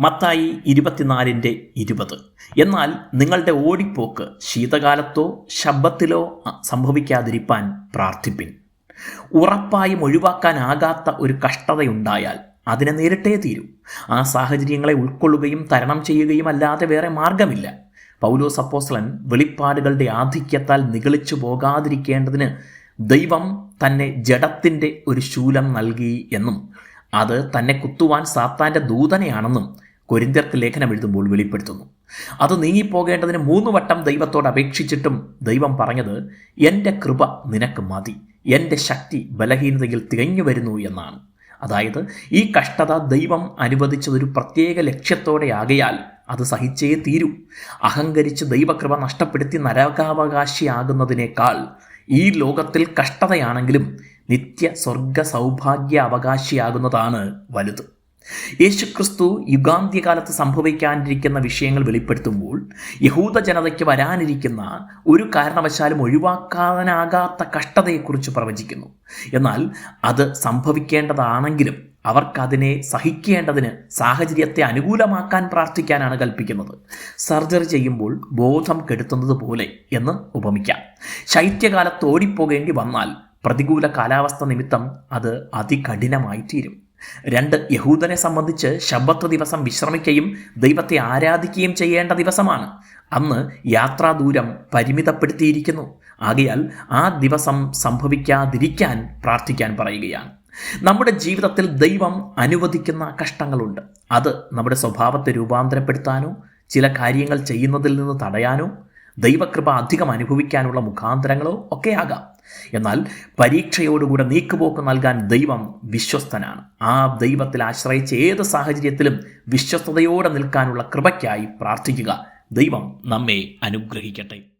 മത്തായി ഇരുപത്തിനാലിന്റെ ഇരുപത്. എന്നാൽ നിങ്ങളുടെ ഓടിപ്പോക്ക് ശീതകാലത്തോ ശബ്ദത്തിലോ സംഭവിക്കാതിരിപ്പാൻ പ്രാർത്ഥിപ്പിൻ. ഉറപ്പായും ഒഴിവാക്കാനാകാത്ത ഒരു കഷ്ടതയുണ്ടായാൽ അതിനെ നേരിട്ടേ തീരൂ. ആ സാഹചര്യങ്ങളെ ഉൾക്കൊള്ളുകയും തരണം ചെയ്യുകയും അല്ലാതെ വേറെ മാർഗമില്ല. പൗലോസ് അപ്പോസ്ലൻ വെളിപ്പാടുകളുടെ ആധിക്യത്താൽ നിഗളിച്ചു പോകാതിരിക്കേണ്ടതിന് ദൈവം തന്നെ ജഡത്തിന്റെ ഒരു ശൂലം നൽകി എന്നും അത് തന്നെ കുത്തുവാൻ സാത്താന്റെ ദൂതനെയാണെന്നും കൊരിന്ത്യർക്ക് ലേഖനം എഴുതുമ്പോൾ വെളിപ്പെടുത്തുന്നു. അത് നീങ്ങിപ്പോകേണ്ടതിന് മൂന്ന് വട്ടം ദൈവത്തോട് അപേക്ഷിച്ചിട്ടും ദൈവം പറഞ്ഞത് എന്റെ കൃപ നിനക്ക് മതി എന്റെ ശക്തി ബലഹീനതയിൽ തികഞ്ഞു വരുന്നു എന്നാണ്. അതായത് ഈ കഷ്ടത ദൈവം അനുവദിച്ചതൊരു പ്രത്യേക ലക്ഷ്യത്തോടെ ആകയാൽ അത് സഹിച്ചേ തീരൂ. അഹങ്കരിച്ച് ദൈവകൃപ നഷ്ടപ്പെടുത്തി നരകാവകാശിയാകുന്നതിനേക്കാൾ ഈ ലോകത്തിൽ കഷ്ടതയാണെങ്കിലും നിത്യ സ്വർഗ സൗഭാഗ്യ അവകാശിയാകുന്നതാണ് വലുത്. യേശുക്രിസ്തു യുഗാന്ത്യകാലത്ത് സംഭവിക്കാനിരിക്കുന്ന വിഷയങ്ങൾ വെളിപ്പെടുത്തുമ്പോൾ യഹൂദ ജനതയ്ക്ക് വരാനിരിക്കുന്ന ഒരു കാരണവശാലും ഒഴിവാക്കാനാകാത്ത കഷ്ടതയെക്കുറിച്ച് പ്രവചിക്കുന്നു. എന്നാൽ അത് സംഭവിക്കേണ്ടതാണെങ്കിലും അവർക്കതിനെ സഹിക്കേണ്ടതിന് സാഹചര്യത്തെ അനുകൂലമാക്കാൻ പ്രാർത്ഥിക്കാനാണ് കൽപ്പിക്കുന്നത്. സർജറി ചെയ്യുമ്പോൾ ബോധം കെടുത്തുന്നത് പോലെ എന്ന് ഉപമിക്കാം. ശൈത്യകാലത്ത് ഓടിപ്പോകേണ്ടി വന്നാൽ പ്രതികൂല കാലാവസ്ഥ നിമിത്തം അത് അതികഠിനമായി തീരും രണ്ട് യഹൂദനെ സംബന്ധിച്ച് ശബത്ത് ദിവസം വിശ്രമിക്കുകയും ദൈവത്തെ ആരാധിക്കുകയും ചെയ്യേണ്ട ദിവസമാണ്. അന്ന് യാത്രാദൂരം പരിമിതപ്പെടുത്തിയിരിക്കുന്നു. ആകയാൽ ആ ദിവസം സംഭവിക്കാതിരിക്കാൻ പ്രാർത്ഥിക്കാൻ പറയുകയാണ്. നമ്മുടെ ജീവിതത്തിൽ ദൈവം അനുവദിക്കുന്ന കഷ്ടങ്ങളുണ്ട്. അത് നമ്മുടെ സ്വഭാവത്തെ രൂപാന്തരപ്പെടുത്താനോ ചില കാര്യങ്ങൾ ചെയ്യുന്നതിൽ നിന്ന് തടയാനോ ദൈവകൃപ അധികം അനുഭവിക്കാനുള്ള മുഖാന്തരങ്ങളോ ഒക്കെയാകാം. എന്നാൽ പരീക്ഷയോടുകൂടെ നീക്കുപോക്ക് നൽകാൻ ദൈവം വിശ്വസ്തനാണ്. ആ ദൈവത്തിൽ ആശ്രയിച്ച് ഏത് സാഹചര്യത്തിലും വിശ്വസ്തയോടെ നിൽക്കാനുള്ള കൃപയ്ക്കായി പ്രാർത്ഥിക്കുക. ദൈവം നമ്മെ അനുഗ്രഹിക്കട്ടെ.